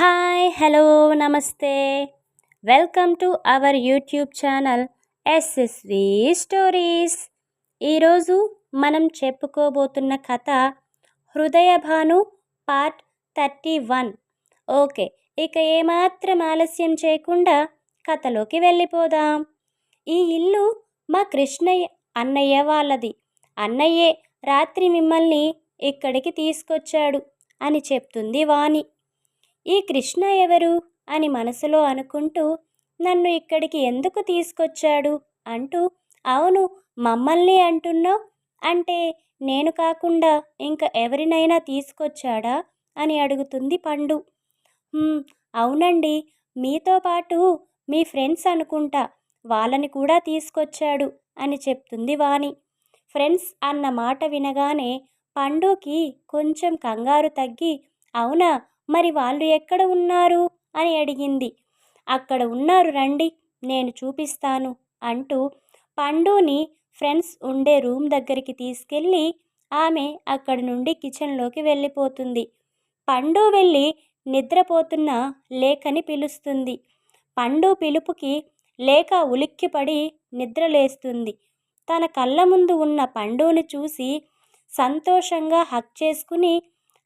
Hi hello నమస్తే. Welcome to our YouTube channel SSV stories. ఈరోజు మనం చెప్పుకోబోతున్న కథ Hrudayabhanu part thirty one. Okay ఇక ఏమాత్రం ఆలస్యం చేయకుండా కథలోకి వెళ్ళిపోదాం. ఈ ఇల్లు మా కృష్ణయ్య అన్నయ్య వాళ్ళది. అన్నయ్యే రాత్రి మిమ్మల్ని ఇక్కడికి తీసుకొచ్చాడు అని చెప్తుంది వాణి. ఈ కృష్ణ ఎవరు? అని మనసులో అనుకుంటూ నన్ను ఇక్కడికి ఎందుకు తీసుకొచ్చాడు? అంటూ అవును మమ్మల్ని అంటున్నావు? అంటే నేను కాకుండా ఇంకా ఎవరినైనా తీసుకొచ్చాడా? అని అడుగుతుంది పండు. అవునండి. మీతో పాటు మీ ఫ్రెండ్స్ అనుకుంటా వాళ్ళని కూడా తీసుకొచ్చాడు అని చెప్తుంది వాణి. ఫ్రెండ్స్ అన్న మాట వినగానే పండుకి కొంచెం కంగారు తగ్గి అవునా మరి వాళ్ళు ఎక్కడ ఉన్నారు? అని అడిగింది. అక్కడ ఉన్నారు రండి నేను చూపిస్తాను అంటూ పండుని ఫ్రెండ్స్ ఉండే రూమ్ దగ్గరికి తీసుకెళ్ళి ఆమె అక్కడి నుండి కిచెన్లోకి వెళ్ళిపోతుంది. పండు వెళ్ళి నిద్రపోతున్న లేఖని పిలుస్తుంది. పండు పిలుపుకి లేఖ ఉలిక్కిపడి నిద్రలేస్తుంది. తన కళ్ళ ముందు ఉన్న పండుని చూసి సంతోషంగా హక్ చేసుకుని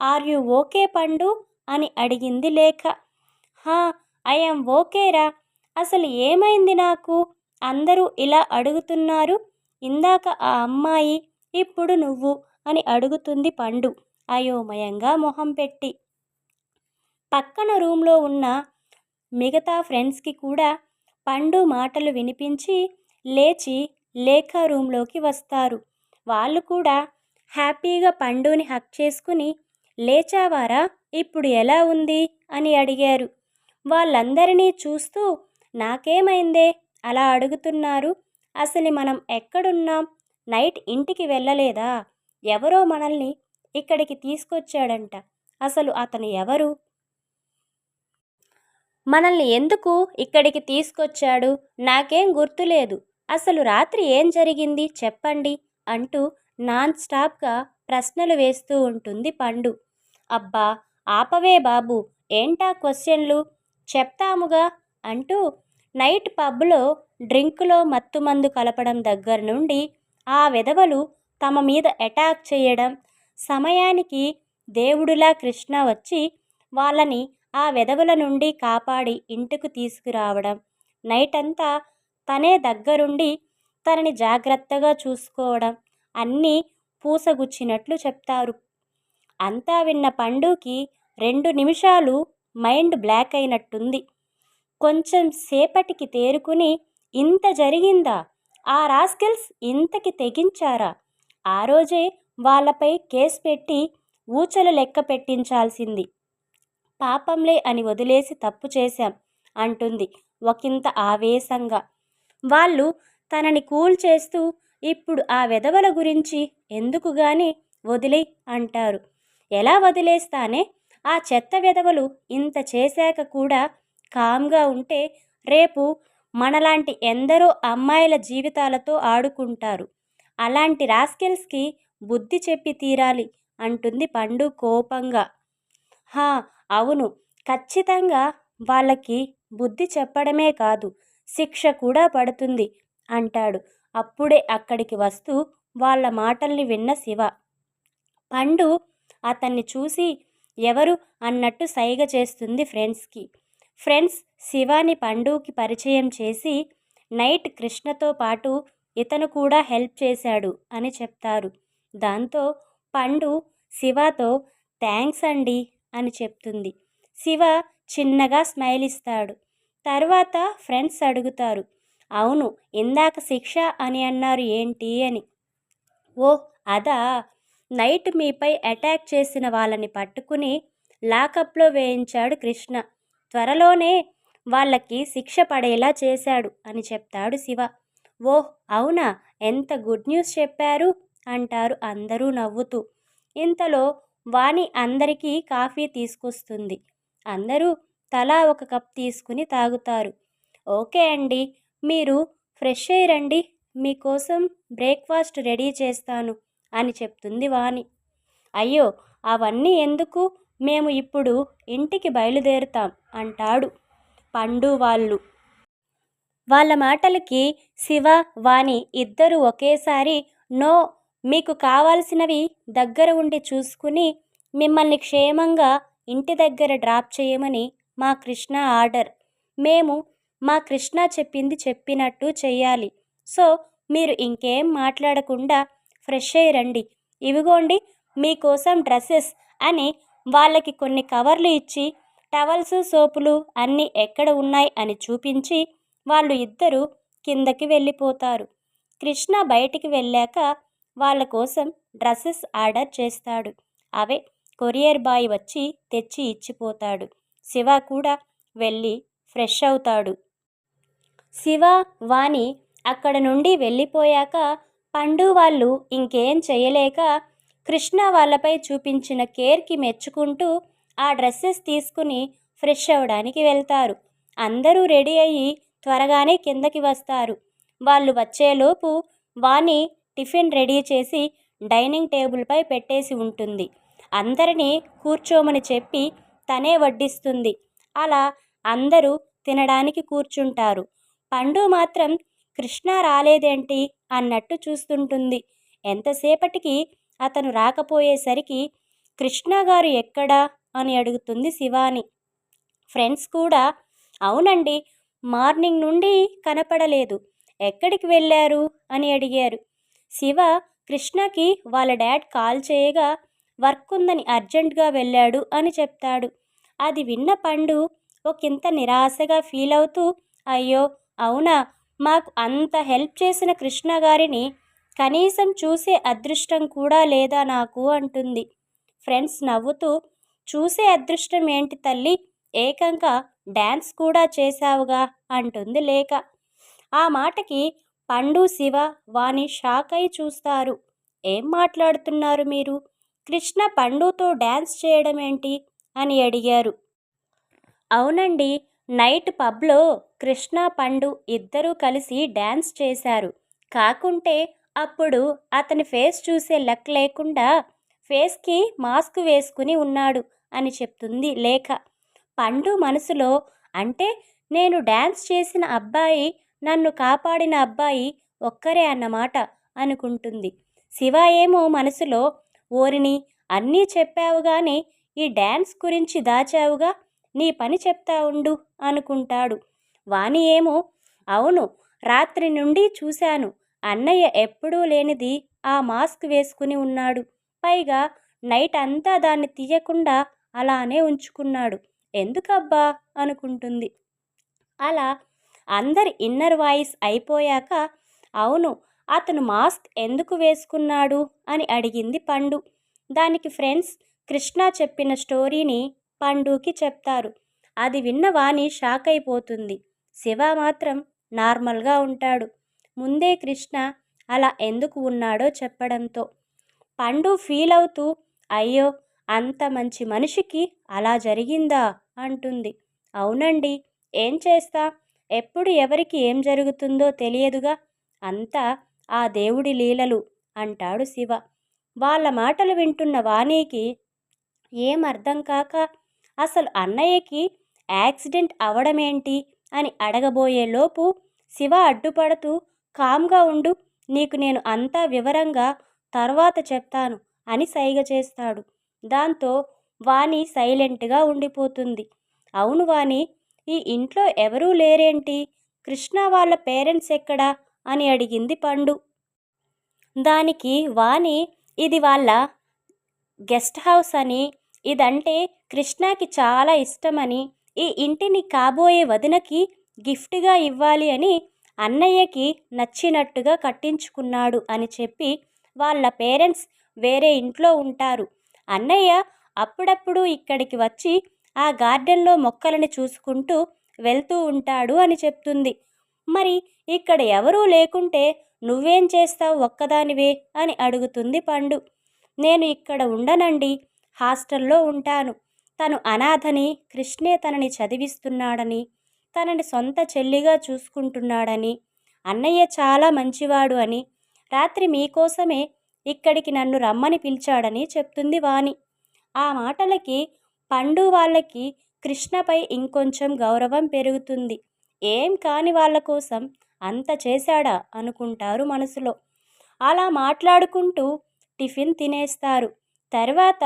ఆర్ యు ఓకే పండు? అని అడిగింది లేఖ. హా ఐఎమ్ ఓకేరా. అసలు ఏమైంది నాకు? అందరూ ఇలా అడుగుతున్నారు. ఇందాక ఆ అమ్మాయి ఇప్పుడు నువ్వు అని అడుగుతుంది పండు అయోమయంగా మొహం పెట్టి. పక్కన రూమ్లో ఉన్న మిగతా ఫ్రెండ్స్కి కూడా పండు మాటలు వినిపించి లేచి లేఖ రూమ్లోకి వస్తారు. వాళ్ళు కూడా హ్యాపీగా పండుని హక్ చేసుకుని లేచావారా? ఇప్పుడు ఎలా ఉంది? అని అడిగారు. వాళ్ళందరినీ చూస్తూ నాకేమైందే? అలా అడుగుతున్నారు. అసలు మనం ఎక్కడున్నాం? నైట్ ఇంటికి వెళ్ళలేదా? ఎవరో మనల్ని ఇక్కడికి తీసుకొచ్చాడంట. అసలు అతను ఎవరు? మనల్ని ఎందుకు ఇక్కడికి తీసుకొచ్చాడు? నాకేం గుర్తులేదు. అసలు రాత్రి ఏం జరిగింది? చెప్పండి అంటూ నాన్ స్టాప్గా ప్రశ్నలు వేస్తూ ఉంటుంది పండు. అబ్బా! ఆపవే బాబు ఏంటా క్వశ్చన్లు? చెప్తాముగా అంటూ నైట్ పబ్లో డ్రింకులో మత్తుమందు కలపడం దగ్గర నుండి ఆ విధవలు తమ మీద అటాక్ చేయడం సమయానికి దేవుడిలా కృష్ణ వచ్చి వాళ్ళని ఆ విధవల నుండి కాపాడి ఇంటికి తీసుకురావడం నైట్ అంతా తనే దగ్గరుండి తనని జాగ్రత్తగా చూసుకోవడం అన్నీ పూసగుచ్చినట్లు చెప్తారు. అంతా విన్న పండుకి రెండు నిమిషాలు మైండ్ బ్లాక్ అయినట్టుంది. కొంచెం సేపటికి తేరుకుని ఇంత జరిగిందా? ఆ రాస్కెల్స్ ఇంతకి తెగించారా? ఆ రోజే వాళ్ళపై కేసు పెట్టి ఊచలు లెక్క పెట్టించాల్సింది. పాపంలే అని వదిలేసి తప్పు చేశాం అంటుంది ఒకంత ఆవేశంగా. వాళ్ళు తనని కూల్ చేస్తూ ఇప్పుడు ఆ వెధవల గురించి ఎందుకు గాని వదిలే అంటారు. ఎలా వదిలేస్తానే? ఆ చెత్త వెధవలు ఇంత చేశాక కూడా కామ్గా ఉంటే రేపు మనలాంటి ఎందరో అమ్మాయిల జీవితాలతో ఆడుకుంటారు. అలాంటి రాస్కెల్స్కి బుద్ధి చెప్పి తీరాలి అంటుంది పండు కోపంగా. హా అవును. ఖచ్చితంగా వాళ్ళకి బుద్ధి చెప్పడమే కాదు శిక్ష కూడా పడుతుంది అంటాడు. అప్పుడే అక్కడికి వస్తూ వాళ్ళ మాటల్ని విన్న శివ. పండు అతన్ని చూసి ఎవరు అన్నట్టు సైగ చేస్తుంది ఫ్రెండ్స్కి. ఫ్రెండ్స్ శివాని పండుకి పరిచయం చేసి నైట్ కృష్ణతో పాటు ఇతను కూడా హెల్ప్ చేశాడు అని చెప్తారు. దాంతో పండు శివతో థ్యాంక్స్ అండి అని చెప్తుంది. శివ చిన్నగా స్మైల్ ఇస్తాడు. తర్వాత ఫ్రెండ్స్ అడుగుతారు అవును ఇందాక శిక్ష అని అన్నారు ఏంటి అని. ఓ అదా? నైట్ మీపై అటాక్ చేసిన వాళ్ళని పట్టుకుని లాకప్లో వేయించాడు కృష్ణ. త్వరలోనే వాళ్ళకి శిక్ష పడేలా చేశాడు అని చెప్తాడు శివ. ఓహ్ అవునా? ఎంత గుడ్ న్యూస్ చెప్పారు? అంటారు అందరూ నవ్వుతూ. ఇంతలో వాణి అందరికీ కాఫీ తీసుకొస్తుంది. అందరూ తలా ఒక కప్ తీసుకుని తాగుతారు. ఓకే అండి మీరు ఫ్రెష్ అయ్యి రండి. మీకోసం బ్రేక్ఫాస్ట్ రెడీ చేస్తాను. అని చెప్తుంది వాణి. అయ్యో అవన్నీ ఎందుకు? మేము ఇప్పుడు ఇంటికి బయలుదేరుతాం అంటాడు పండు వాళ్ళు. వాళ్ళ మాటలకి శివ వాణి ఇద్దరు ఒకేసారి నో మీకు కావాల్సినవి దగ్గర ఉండి చూసుకుని మిమ్మల్ని క్షేమంగా ఇంటి దగ్గర డ్రాప్ చేయమని మా కృష్ణ ఆర్డర్. మేము మా కృష్ణ చెప్పింది చెప్పినట్టు చెయ్యాలి. సో మీరు ఇంకేం మాట్లాడకుండా ఫ్రెష్ అయ్యి రండి. ఇవిగోండి మీకోసం డ్రెస్సెస్ అని వాళ్ళకి కొన్ని కవర్లు ఇచ్చి టవల్స్ సోపులు అన్నీ ఎక్కడ ఉన్నాయి అని చూపించి వాళ్ళు ఇద్దరు కిందకి వెళ్ళిపోతారు. కృష్ణ బయటికి వెళ్ళాక వాళ్ళ కోసం డ్రెస్సెస్ ఆర్డర్ చేస్తాడు. అవే కొరియర్ బాయ్ వచ్చి తెచ్చి ఇచ్చిపోతాడు. శివ కూడా వెళ్ళి ఫ్రెష్ అవుతాడు. శివ వాణి అక్కడ నుండి వెళ్ళిపోయాక పండు వాళ్ళు ఇంకేం చేయలేక కృష్ణ వాళ్ళపై చూపించిన కేర్కి మెచ్చుకుంటూ ఆ డ్రెస్సెస్ తీసుకుని ఫ్రెష్ అవ్వడానికి వెళ్తారు. అందరూ రెడీ అయ్యి త్వరగానే కిందకి వస్తారు. వాళ్ళు వచ్చేలోపు వాణి టిఫిన్ రెడీ చేసి డైనింగ్ టేబుల్పై పెట్టేసి ఉంటుంది. అందరినీ కూర్చోమని చెప్పి తనే వడ్డిస్తుంది. అలా అందరూ తినడానికి కూర్చుంటారు. పండు మాత్రం కృష్ణ రాలేదేంటి? అన్నట్టు చూస్తుంటుంది. ఎంతసేపటికి అతను రాకపోయేసరికి కృష్ణ గారు ఎక్కడా? అని అడుగుతుంది శివాని. ఫ్రెండ్స్ కూడా అవునండి మార్నింగ్ నుండి కనపడలేదు. ఎక్కడికి వెళ్ళారు? అని అడిగారు. శివ కృష్ణకి వాళ్ళ డాడ్ కాల్ చేయగా వర్క్ ఉందని అర్జెంటుగా వెళ్ళాడు అని చెప్తాడు. అది విన్న పండు ఒకంత నిరాశగా ఫీల్ అవుతూ అయ్యో అవునా? మాకు అంత హెల్ప్ చేసిన కృష్ణ గారిని కనీసం చూసే అదృష్టం కూడా లేదా నాకు అంటుంది. ఫ్రెండ్స్ నవ్వుతూ చూసే అదృష్టం ఏంటి తల్లి? ఏకంగా డ్యాన్స్ కూడా చేశావుగా అంటుంది లేక ఆ మాటకి పండు శివ వాని షాక్ అయి చూస్తారు. ఏం మాట్లాడుతున్నారు మీరు? కృష్ణ పండుతో డ్యాన్స్ చేయడం ఏంటి? అని అడిగారు. అవునండి నైట్ పబ్లో కృష్ణ పండు ఇద్దరూ కలిసి డ్యాన్స్ చేశారు. కాకుంటే అప్పుడు అతని ఫేస్ చూసే లక్ లేకుండా ఫేస్కి మాస్క్ వేసుకుని ఉన్నాడు అని చెప్తుంది లేఖ. పండు మనసులో అంటే నేను డ్యాన్స్ చేసిన అబ్బాయి నన్ను కాపాడిన అబ్బాయి ఒక్కరే అన్నమాట అనుకుంటుంది. శివ ఏమో మనసులో ఓరిని అన్నీ చెప్పావు కానీ ఈ డ్యాన్స్ గురించి దాచావుగా? నీ పని చెప్తా ఉండు అనుకుంటాడు. వాణి ఏమో అవును రాత్రి నుండి చూశాను. అన్నయ్య ఎప్పుడూ లేనిది ఆ మాస్క్ వేసుకుని ఉన్నాడు. పైగా నైట్ అంతా దాన్ని తీయకుండా అలానే ఉంచుకున్నాడు. ఎందుకబ్బా? అనుకుంటుంది. అలా అందరి ఇన్నర్ వాయిస్ అయిపోయాక అవును అతను మాస్క్ ఎందుకు వేసుకున్నాడు అని అడిగింది పండు. దానికి ఫ్రెండ్స్ కృష్ణ చెప్పిన స్టోరీని పండుకి చెప్తారు. అది విన్న వాణి షాక్ అయిపోతుంది శివ మాత్రం నార్మల్గా ఉంటాడు. ముందే కృష్ణ అలా ఎందుకు ఉన్నాడో చెప్పడంతో. పండు ఫీల్ అవుతూ అయ్యో అంత మంచి మనిషికి అలా జరిగిందా? అంటుంది. అవునండి ఏం చేస్తా? ఎప్పుడు ఎవరికి ఏం జరుగుతుందో తెలియదుగా. అంతా ఆ దేవుడి లీలలు అంటాడు శివ. వాళ్ళ మాటలు వింటున్న వాణికి ఏం అర్థం కాక అసలు అన్నయ్యకి యాక్సిడెంట్ అవడమేంటి అని అడగబోయేలోపు శివ అడ్డుపడుతూ కామ్గా ఉండు నీకు నేను అంతా వివరంగా తర్వాత చెప్తాను అని సైగ చేస్తాడు. దాంతో వాణి సైలెంట్గా ఉండిపోతుంది. అవును వాణి ఈ ఇంట్లో ఎవరూ లేరేంటి? కృష్ణ వాళ్ళ పేరెంట్స్ ఎక్కడా? అని అడిగింది పండు. దానికి వాణి ఇది వాళ్ళ గెస్ట్ హౌస్ అని ఇదంటే కృష్ణకి చాలా ఇష్టమని ఈ ఇంటిని కాబోయే వదినకి గిఫ్ట్గా ఇవ్వాలి అని అన్నయ్యకి నచ్చినట్టుగా కట్టించుకున్నాడు అని చెప్పి వాళ్ళ పేరెంట్స్ వేరే ఇంట్లో ఉంటారు. అన్నయ్య అప్పుడప్పుడు ఇక్కడికి వచ్చి ఆ గార్డెన్లో మొక్కలని చూసుకుంటూ వెళ్తూ ఉంటాడు అని చెప్తుంది. మరి ఇక్కడ ఎవరూ లేకుంటే నువ్వేం చేస్తావు ఒక్కదానివే అని అడుగుతుంది పండు. నేను ఇక్కడ ఉండనండి హాస్టల్లో ఉంటాను. తను అనాథని కృష్ణే తనని చదివిస్తున్నాడని తనని సొంత చెల్లిగా చూసుకుంటున్నాడని అన్నయ్య చాలా మంచివాడు అని రాత్రి మీకోసమే ఇక్కడికి నన్ను రమ్మని పిలిచాడని చెప్తుంది వాణి. ఆ మాటలకి పండు వాళ్ళకి కృష్ణపై ఇంకొంచెం గౌరవం పెరుగుతుంది. ఏం కాని వాళ్ళ కోసం అంత చేశాడా అనుకుంటారు మనసులో. అలా మాట్లాడుకుంటూ టిఫిన్ తినేస్తారు. తర్వాత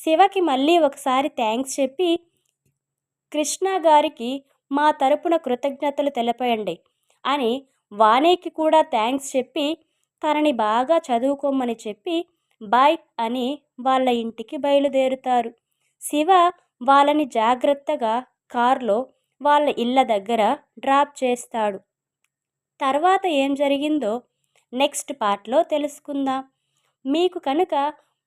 శివకి మళ్ళీ ఒకసారి థ్యాంక్స్ చెప్పి కృష్ణ గారికి మా తరపున కృతజ్ఞతలు తెలపండి అని వాణికి కూడా థ్యాంక్స్ చెప్పి తనని బాగా చదువుకోమని చెప్పి బాయ్ అని వాళ్ళ ఇంటికి బయలుదేరుతారు. శివ వాళ్ళని జాగ్రత్తగా కారులో వాళ్ళ ఇళ్ళ దగ్గర డ్రాప్ చేస్తాడు. తర్వాత ఏం జరిగిందో నెక్స్ట్ పార్ట్లో తెలుసుకుందాం. మీకు కనుక